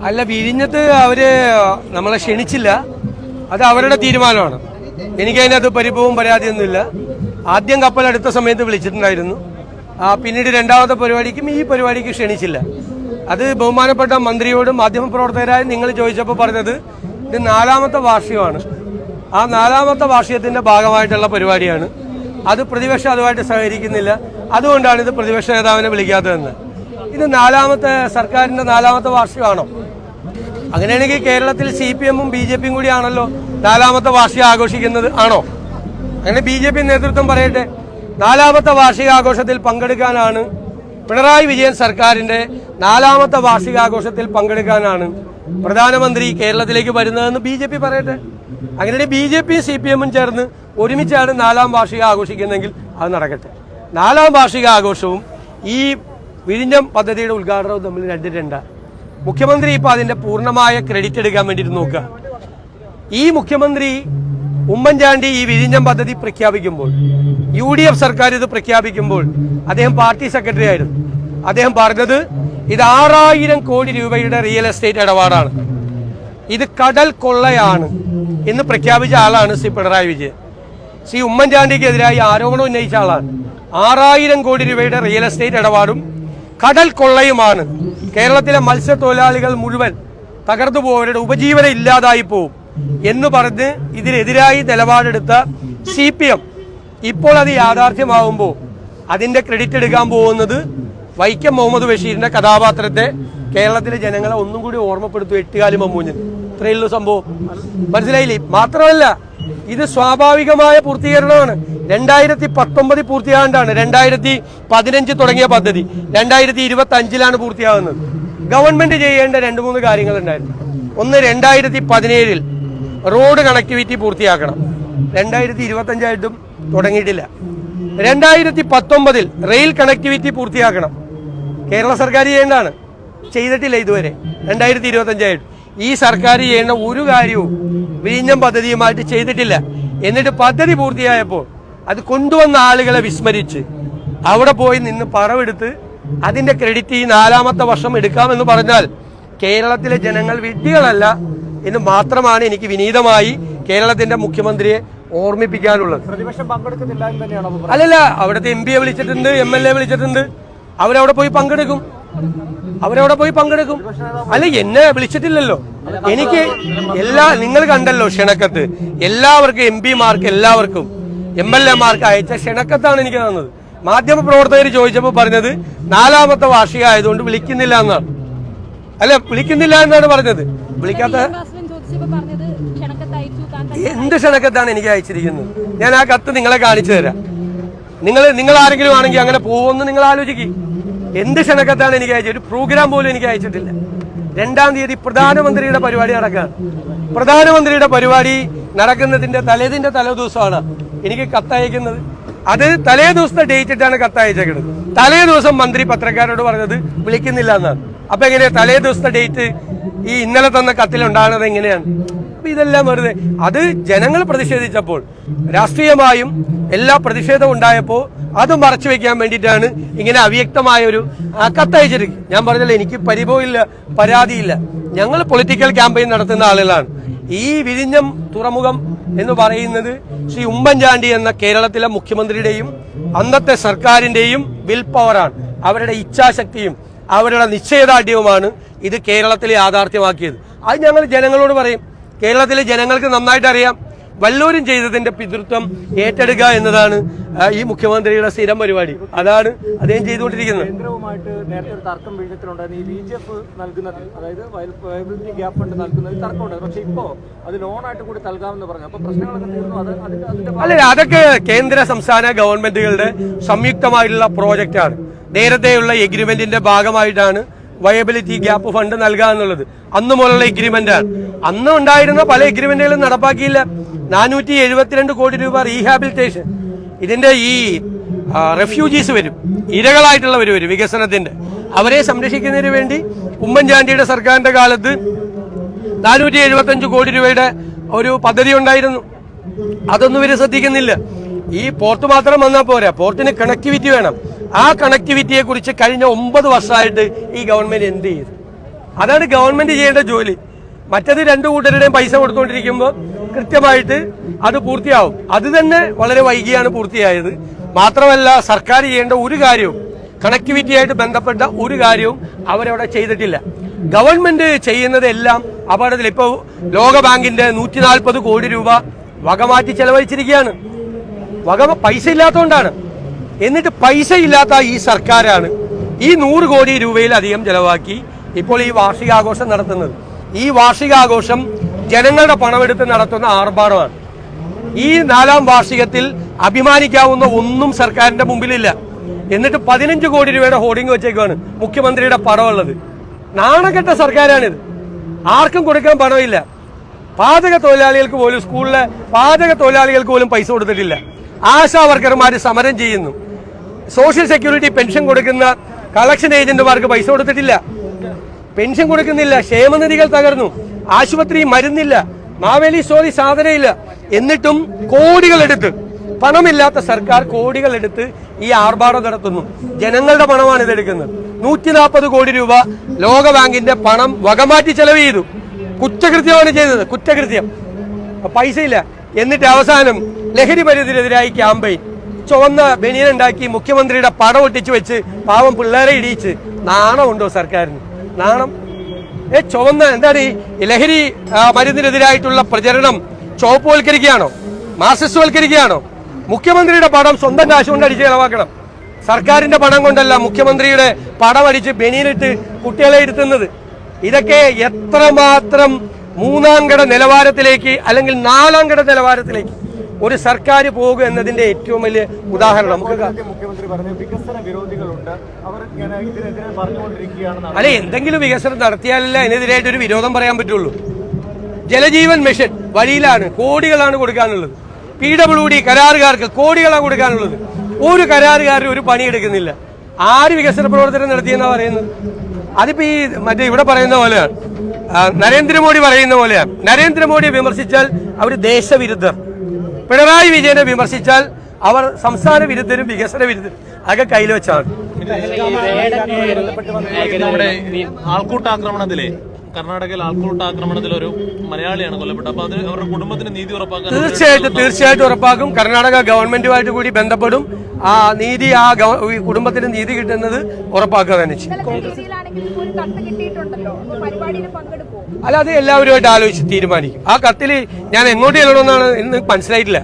അല്ല വിഴിഞ്ഞത്ത് അവർ നമ്മളെ ക്ഷണിച്ചില്ല. അത് അവരുടെ തീരുമാനമാണ്. എനിക്ക് അതിനകത്ത് പരിഭവവും പരാതിയൊന്നുമില്ല. ആദ്യം കപ്പൽ അടുത്ത സമയത്ത് വിളിച്ചിട്ടുണ്ടായിരുന്നു. ആ, പിന്നീട് രണ്ടാമത്തെ പരിപാടിക്കും ഈ പരിപാടിക്ക് ക്ഷണിച്ചില്ല. അത് ബഹുമാനപ്പെട്ട മന്ത്രിയോടും മാധ്യമപ്രവർത്തകരായ നിങ്ങൾ ചോദിച്ചപ്പോൾ പറഞ്ഞത് ഇത് നാലാമത്തെ വാർഷികമാണ്. ആ നാലാമത്തെ വാർഷികത്തിന്റെ ഭാഗമായിട്ടുള്ള പരിപാടിയാണ്. അത് പ്രതിപക്ഷം അതുമായിട്ട് സഹകരിക്കുന്നില്ല. അതുകൊണ്ടാണ് ഇത് പ്രതിപക്ഷ നേതാവിനെ വിളിക്കാത്തതെന്ന്. ഇത് നാലാമത്തെ സർക്കാരിന്റെ നാലാമത്തെ വാർഷികമാണോ? അങ്ങനെയാണെങ്കിൽ കേരളത്തിൽ സി പി എമ്മും ബി ജെ പിയും കൂടിയാണല്ലോ നാലാമത്തെ വാർഷിക ആഘോഷിക്കുന്നത് ആണോ? അങ്ങനെ ബി ജെ പി നേതൃത്വം പറയട്ടെ. നാലാമത്തെ വാർഷികാഘോഷത്തിൽ പങ്കെടുക്കാനാണ് പിണറായി വിജയൻ സർക്കാരിന്റെ നാലാമത്തെ വാർഷികാഘോഷത്തിൽ പങ്കെടുക്കാനാണ് പ്രധാനമന്ത്രി കേരളത്തിലേക്ക് വരുന്നതെന്ന് ബി ജെ പി പറയട്ടെ. അങ്ങനെ ബി ജെ പിയും സി പി എമ്മും ചേർന്ന് ഒരുമിച്ചാണ് നാലാം വാർഷിക ആഘോഷിക്കുന്നതെങ്കിൽ അത് നടക്കട്ടെ. നാലാം വാർഷിക ആഘോഷവും ഈ വിഴിഞ്ഞം പദ്ധതിയുടെ ഉദ്ഘാടനവും തമ്മിൽ രണ്ട് രണ്ടാണ്. മുഖ്യമന്ത്രി ഇപ്പൊ അതിന്റെ പൂർണമായ ക്രെഡിറ്റ് എടുക്കാൻ വേണ്ടിയിട്ട് നോക്കുക. ഈ മുഖ്യമന്ത്രി ഉമ്മൻചാണ്ടി ഈ വിഴിഞ്ഞം പദ്ധതി പ്രഖ്യാപിക്കുമ്പോൾ യു ഡി എഫ് സർക്കാർ ഇത് പ്രഖ്യാപിക്കുമ്പോൾ അദ്ദേഹം പാർട്ടി സെക്രട്ടറി ആയിരുന്നു. അദ്ദേഹം പറഞ്ഞത് ഇത് ആറായിരം കോടി രൂപയുടെ റിയൽ എസ്റ്റേറ്റ് ഇടപാടാണ്. ഇത് കടൽ കൊള്ളയാണ് എന്ന് പ്രഖ്യാപിച്ച ആളാണ് ശ്രീ പിണറായി വിജയൻ. ശ്രീ ഉമ്മൻചാണ്ടിക്കെതിരായി ആരോപണം ഉന്നയിച്ച ആളാണ്. ആറായിരം കോടി രൂപയുടെ റിയൽ എസ്റ്റേറ്റ് ഇടപാടും കടൽ കൊള്ളയുമാണ്. കേരളത്തിലെ മത്സ്യത്തൊഴിലാളികൾ മുഴുവൻ തകർന്നു പോവരുടെ ഉപജീവനം ഇല്ലാതായി പോവും എന്ന് പറഞ്ഞ് ഇതിനെതിരായി നിലപാടെടുത്ത സി പി എം ഇപ്പോൾ അത് യാഥാർത്ഥ്യമാവുമ്പോൾ അതിന്റെ ക്രെഡിറ്റ് എടുക്കാൻ പോകുന്നത് വൈക്കം മുഹമ്മദ് ബഷീറിന്റെ കഥാപാത്രത്തെ കേരളത്തിലെ ജനങ്ങളെ ഒന്നും കൂടി ഓർമ്മപ്പെടുത്തും എട്ടുകാലി മമ്മൂഞ്ഞൻ. ഇത്രയുള്ള സംഭവം. മനസ്സിലായില്ലേ? മാത്രമല്ല ഇത് സ്വാഭാവികമായ പൂർത്തീകരണമാണ്. രണ്ടായിരത്തി പത്തൊമ്പതിൽ പൂർത്തിയാകേണ്ടാണ് രണ്ടായിരത്തി പതിനഞ്ച് തുടങ്ങിയ പദ്ധതി. രണ്ടായിരത്തി ഇരുപത്തി അഞ്ചിലാണ് പൂർത്തിയാകുന്നത്. ഗവൺമെന്റ് ചെയ്യേണ്ട രണ്ട് മൂന്ന് കാര്യങ്ങളുണ്ടായിരുന്നു. ഒന്ന് രണ്ടായിരത്തി പതിനേഴിൽ റോഡ് കണക്ടിവിറ്റി പൂർത്തിയാക്കണം. രണ്ടായിരത്തി ഇരുപത്തി അഞ്ചായിട്ടും തുടങ്ങിയിട്ടില്ല. രണ്ടായിരത്തി പത്തൊമ്പതിൽ റെയിൽ കണക്ടിവിറ്റി പൂർത്തിയാക്കണം. കേരള സർക്കാർ ചെയ്യേണ്ടതാണ്. ചെയ്തിട്ടില്ല ഇതുവരെ. രണ്ടായിരത്തി ഇരുപത്തി അഞ്ചായിട്ട് ഈ സർക്കാർ ചെയ്യേണ്ട ഒരു കാര്യവും വിഴിഞ്ഞം പദ്ധതിയുമായിട്ട് ചെയ്തിട്ടില്ല. എന്നിട്ട് പദ്ധതി പൂർത്തിയായപ്പോൾ അത് കൊണ്ടുവന്ന ആളുകളെ വിസ്മരിച്ച് അവിടെ പോയി നിന്ന് പറവെടുത്ത് അതിന്റെ ക്രെഡിറ്റ് ഈ നാലാമത്തെ വർഷം എടുക്കാമെന്ന് പറഞ്ഞാൽ കേരളത്തിലെ ജനങ്ങൾ വിഡ്ഢികളല്ല എന്ന് മാത്രമാണ് എനിക്ക് വിനീതമായി കേരളത്തിന്റെ മുഖ്യമന്ത്രിയെ ഓർമ്മിപ്പിക്കാനുള്ളത്. അല്ലല്ല അവിടുത്തെ എം പിയെ വിളിച്ചിട്ടുണ്ട് എം എൽ എ വിളിച്ചിട്ടുണ്ട്. അവരവിടെ പോയി പങ്കെടുക്കും. അവരവിടെ പോയി പങ്കെടുക്കും. അല്ല എന്നെ വിളിച്ചിട്ടില്ലല്ലോ. എനിക്ക് എല്ലാ നിങ്ങൾ കണ്ടല്ലോ ക്ഷണക്കത്ത്. എല്ലാവർക്കും എം പിമാർക്ക് എല്ലാവർക്കും എം എൽ എമാർക്ക് അയച്ച ക്ഷണക്കത്താണ് എനിക്ക് തന്നത്. മാധ്യമ പ്രവർത്തകർ ചോദിച്ചപ്പോൾ പറഞ്ഞത് നാലാമത്തെ വാർഷിക ആയതുകൊണ്ട് വിളിക്കുന്നില്ല എന്നാണ്. അല്ല വിളിക്കുന്നില്ല എന്നാണ് പറഞ്ഞത്. വിളിക്കാത്ത എന്ത് ക്ഷണക്കത്താണ് എനിക്ക് അയച്ചിരിക്കുന്നത്? ഞാൻ ആ കത്ത് നിങ്ങളെ കാണിച്ചു തരാം. നിങ്ങൾ നിങ്ങൾ ആരെങ്കിലും ആണെങ്കിൽ അങ്ങനെ പോകുമെന്ന് നിങ്ങൾ ആലോചിക്കും. എന്ത് ക്ഷണക്കത്താണ് എനിക്ക് അയച്ചത്? ഒരു പ്രോഗ്രാം പോലും എനിക്ക് അയച്ചിട്ടില്ല. രണ്ടാം തീയതി പ്രധാനമന്ത്രിയുടെ പരിപാടി നടക്കുകയാണ്. പ്രധാനമന്ത്രിയുടെ പരിപാടി നടക്കുന്നതിന്റെ തലേതിന്റെ തലേ ദിവസമാണ് എനിക്ക് കത്തയക്കുന്നത്. അത് തലേ ദിവസത്തെ ഡേറ്റ് ഇട്ടാണ് കത്തയച്ചേക്കുന്നത് തലേ ദിവസം മന്ത്രി പത്രക്കാരോട് പറഞ്ഞത് വിളിക്കുന്നില്ല എന്നാണ്. അപ്പൊ എങ്ങനെയാ തലേ ദിവസത്തെ ഡേറ്റ് ഈ ഇന്നലെ തന്ന കത്തിൽ ഉണ്ടാകുന്നത് എങ്ങനെയാണ്? അപ്പൊ ഇതെല്ലാം വെറുതെ. അത് ജനങ്ങൾ പ്രതിഷേധിച്ചപ്പോൾ രാഷ്ട്രീയമായും എല്ലാ പ്രതിഷേധവും ഉണ്ടായപ്പോൾ അത് മറച്ചു വെക്കാൻ വേണ്ടിയിട്ടാണ് ഇങ്ങനെ അവ്യക്തമായ ഒരു ആ, കത്തയച്ചിരിക്കും ഞാൻ പറഞ്ഞല്ലോ എനിക്ക് പരിഭവമില്ല പരാതിയില്ല. ഞങ്ങൾ പൊളിറ്റിക്കൽ ക്യാമ്പയിൻ നടത്തുന്ന ആളുകളാണ്. ഈ വിഴിഞ്ഞം തുറമുഖം എന്ന് പറയുന്നത് ശ്രീ ഉമ്മൻചാണ്ടി എന്ന കേരളത്തിലെ മുഖ്യമന്ത്രിയുടെയും അന്നത്തെ സർക്കാരിന്റെയും വിൽ പവറാണ് അവരുടെ ഇച്ഛാശക്തിയും അവരുടെ നിശ്ചയദാർഢ്യവുമാണ് ഇത് കേരളത്തിൽ യാഥാർത്ഥ്യമാക്കിയത്. അത് ഞങ്ങൾ ജനങ്ങളോട് പറയും. കേരളത്തിലെ ജനങ്ങൾക്ക് നന്നായിട്ട് അറിയാം വല്ലൂരും ചെയ്തതിന്റെ പിതൃത്വം ഏറ്റെടുക്കുക എന്നതാണ് ഈ മുഖ്യമന്ത്രിയുടെ സ്ഥിരം പരിപാടി. അതാണ് അദ്ദേഹം ചെയ്തുകൊണ്ടിരിക്കുന്നത്. കേന്ദ്രവുമായിട്ട് നേരത്തെ ഒരു തർക്കം വിഴിഞ്ഞത്തിലുണ്ടായിരുന്നു ഈ ബി ജെ എഫ് നൽകുന്നത് അതായത് വയബിലിറ്റി ഗ്യാപ്പ് ഫണ്ട് നൽകുന്നതിൽ തർക്കമുണ്ട്. പക്ഷെ ഇപ്പോ അത് ലോണായിട്ട് കൂടി നൽകാമെന്ന് പറഞ്ഞു. അപ്പൊ പ്രശ്നങ്ങളൊക്കെ തീർന്നു. അത് അതിന്റെ അതിന്റെ അല്ല അതൊക്കെ കേന്ദ്ര സംസ്ഥാന ഗവൺമെന്റുകളുടെ സംയുക്തമായിട്ടുള്ള പ്രോജക്റ്റാണ്. നേരത്തെയുള്ള എഗ്രിമെന്റിന്റെ ഭാഗമായിട്ടാണ് വയബിലിറ്റി ഗ്യാപ്പ് ഫണ്ട് നൽകുക എന്നുള്ളത് അന്ന് മുതലുള്ള എഗ്രിമെന്റ് ആണ് അന്ന് ഉണ്ടായിരുന്ന പല എഗ്രിമെന്റുകളും നടപ്പാക്കിയില്ല. നാനൂറ്റി എഴുപത്തിരണ്ട് കോടി രൂപ റീഹാബിലിറ്റേഷൻ ഇതിന്റെ ഈ റെഫ്യൂജീസ് വരും. ഇരകളായിട്ടുള്ളവർ വരും വികസനത്തിന്റെ. അവരെ സംരക്ഷിക്കുന്നതിന് വേണ്ടി ഉമ്മൻചാണ്ടിയുടെ സർക്കാരിന്റെ കാലത്ത് നാനൂറ്റി എഴുപത്തി കോടി രൂപയുടെ ഒരു പദ്ധതി ഉണ്ടായിരുന്നു. അതൊന്നും ഇവർ ശ്രദ്ധിക്കുന്നില്ല. ഈ പോർട്ട് മാത്രം വന്നാൽ പോരാ. പോർട്ടിന് കണക്ടിവിറ്റി വേണം. ആ കണക്ടിവിറ്റിയെ കുറിച്ച് കഴിഞ്ഞ ഒമ്പത് വർഷമായിട്ട് ഈ ഗവൺമെന്റ് എന്ത് ചെയ്തു? അതാണ് ഗവൺമെന്റ് ചെയ്യേണ്ട ജോലി. മറ്റത് രണ്ടു കൂട്ടരുടെയും പൈസ കൊടുത്തുകൊണ്ടിരിക്കുമ്പോൾ കൃത്യമായിട്ട് അത് പൂർത്തിയാവും. അത് തന്നെ വളരെ വൈകിയാണ് പൂർത്തിയായത്. മാത്രമല്ല സർക്കാർ ചെയ്യേണ്ട ഒരു കാര്യവും കണക്ടിവിറ്റിയായിട്ട് ബന്ധപ്പെട്ട ഒരു കാര്യവും അവരവിടെ ചെയ്തിട്ടില്ല. ഗവൺമെന്റ് ചെയ്യുന്നതെല്ലാം അപകടത്തിൽ ഇപ്പോൾ ലോകബാങ്കിന്റെ നൂറ്റി നാൽപ്പത് കോടി രൂപ വകമാറ്റി ചെലവഴിച്ചിരിക്കുകയാണ്. വക പൈസ ഇല്ലാത്തതുകൊണ്ടാണ്. എന്നിട്ട് പൈസ ഇല്ലാത്ത ഈ സർക്കാരാണ് ഈ നൂറ് കോടി രൂപയിലധികം ചെലവാക്കി ഇപ്പോൾ ഈ വാർഷികാഘോഷം നടത്തുന്നത്. ഈ വാർഷികാഘോഷം ജനങ്ങളുടെ പണമെടുത്ത് നടത്തുന്ന ആർഭാടമാണ്. ഈ നാലാം വാർഷികത്തിൽ അഭിമാനിക്കാവുന്ന ഒന്നും സർക്കാരിന്റെ മുമ്പിലില്ല. എന്നിട്ട് പതിനഞ്ച് കോടി രൂപയുടെ ഹോർഡിംഗ് വെച്ചേക്കുവാണ് മുഖ്യമന്ത്രിയുടെ പണമുള്ളത്. നാണക്കെട്ട സർക്കാരാണിത്. ആർക്കും കൊടുക്കാൻ പണമില്ല. പാചക തൊഴിലാളികൾക്ക് പോലും സ്കൂളിലെ പാചക തൊഴിലാളികൾക്ക് പോലും പൈസ കൊടുത്തിട്ടില്ല. ആശാ വർക്കർമാർ സമരം ചെയ്യുന്നു. സോഷ്യൽ സെക്യൂരിറ്റി പെൻഷൻ കൊടുക്കുന്ന കളക്ഷൻ ഏജന്റുമാർക്ക് പൈസ കൊടുത്തിട്ടില്ല. പെൻഷൻ കൊടുക്കുന്നില്ല. ക്ഷേമനിധികൾ തകർന്നു. ആശുപത്രി മരുന്നില്ല മാവേലി സ്റ്റോറി സാധനയില്ല. എന്നിട്ടും കോടികൾ എടുത്ത് പണമില്ലാത്ത സർക്കാർ കോടികൾ എടുത്ത് ഈ ആർഭാടം നടത്തുന്നു. ജനങ്ങളുടെ പണമാണ് ഇതെടുക്കുന്നത്. നൂറ്റി നാൽപ്പത് കോടി രൂപ ലോകബാങ്കിന്റെ പണം വകമാറ്റി ചെലവ് ചെയ്തു. കുറ്റകൃത്യമാണ് ചെയ്തത് കുറ്റകൃത്യം. പൈസയില്ല. എന്നിട്ട് അവസാനം ലഹരി മരുന്നിനെതിരായി ക്യാമ്പയിൻ. ചുവന്ന ബനിയൻ ഉണ്ടാക്കി മുഖ്യമന്ത്രിയുടെ പടം ഒട്ടിച്ചു വെച്ച് പാവം പിള്ളേരെ ഇടിയിച്ച്. നാണമുണ്ടോ സർക്കാരിന്? നാണം ചുവന്ന എന്താണ് ഈ ലഹരി മരുന്നിനെതിരായിട്ടുള്ള പ്രചരണം ചുവപ്പുവൽക്കരിക്കുകയാണോ? മാർസിസ്റ്റ്വൽക്കരിക്കുകയാണോ? മുഖ്യമന്ത്രിയുടെ പടം സ്വന്തം കാശ് കൊണ്ട് അടിച്ച് ചെലവാക്കണം. സർക്കാരിന്റെ പണം കൊണ്ടല്ല മുഖ്യമന്ത്രിയുടെ പടം അടിച്ച് ബനിയനിട്ട് കുട്ടികളെ ഇരുത്തുന്നത്. ഇതൊക്കെ എത്രമാത്രം മൂന്നാം ഘട നിലവാരത്തിലേക്ക് അല്ലെങ്കിൽ നാലാം ഘട നിലവാരത്തിലേക്ക് ഒരു സർക്കാർ പോകുക എന്നതിന്റെ ഏറ്റവും വലിയ ഉദാഹരണം നമുക്ക് മുഖ്യമന്ത്രി പറഞ്ഞു വികസന വിരോധികളുണ്ട്. അവർ ഇതിനെതിരെ അല്ലെ എന്തെങ്കിലും വികസനം നടത്തിയാലല്ല അതിനെതിരായിട്ട് ഒരു വിരോധം പറയാൻ പറ്റുള്ളൂ. ജലജീവൻ മിഷൻ വഴിയിലാണ് കോടികളാണ് കൊടുക്കാനുള്ളത്. പി ഡബ്ല്യു ഡി കരാറുകാർക്ക് കോടികളാണ് കൊടുക്കാനുള്ളത്. ഒരു കരാറുകാരും ഒരു പണിയെടുക്കുന്നില്ല ആര് വികസന പ്രവർത്തനം നടത്തിയെന്നാ പറയുന്നത്? അതിപ്പോ ഈ മറ്റേ ഇവിടെ പറയുന്ന പോലെയാണ് നരേന്ദ്രമോദി പറയുന്ന പോലെയാണ് നരേന്ദ്രമോദിയെ വിമർശിച്ചാൽ അവർ ദേശവിരുദ്ധർ. പിണറായി വിജയനെ വിമർശിച്ചാൽ അവർ സംസ്ഥാന വിരുദ്ധരും വികസന വിരുദ്ധരും അതൊക്കെ കയ്യിൽ വെച്ചാണ് നമ്മുടെ ഈ ആൾക്കൂട്ടാക്രമണത്തിലെ കർണാടകയിൽ ആൾക്കൂട്ടാക്രമണത്തിൽ ഒരു മലയാളിയാണ് കൊല്ലപ്പെട്ടത്. അപ്പൊ അത് അവരുടെ കുടുംബത്തിന് നീതി ഉറപ്പാക്കാൻ തീർച്ചയായിട്ടും തീർച്ചയായിട്ടും ഉറപ്പാക്കും. കർണാടക ഗവൺമെന്റുമായിട്ട് കൂടി ബന്ധപ്പെടും. ആ നീതി ആ കുടുംബത്തിന് നീതി കിട്ടുന്നത് ഉറപ്പാക്കുക തന്നെ ചെയ്യും. ഇന്നലത്തെ രീതിയിലാണെങ്കിൽ ഇപ്പോൾ ഒരു കത്ത് കിട്ടിയിട്ടുണ്ടല്ലോ അപ്പൊ പരിപാടിയിൽ പങ്കെടുക്കുമോ അല്ല അത് എല്ലാവരുമായിട്ട് ആലോചിച്ച് തീരുമാനിക്കും. ആ കത്തിൽ ഞാൻ എങ്ങോട്ട് ചെല്ലണമെന്നാണ് ഇന്ന് മനസ്സിലായിട്ടില്ല.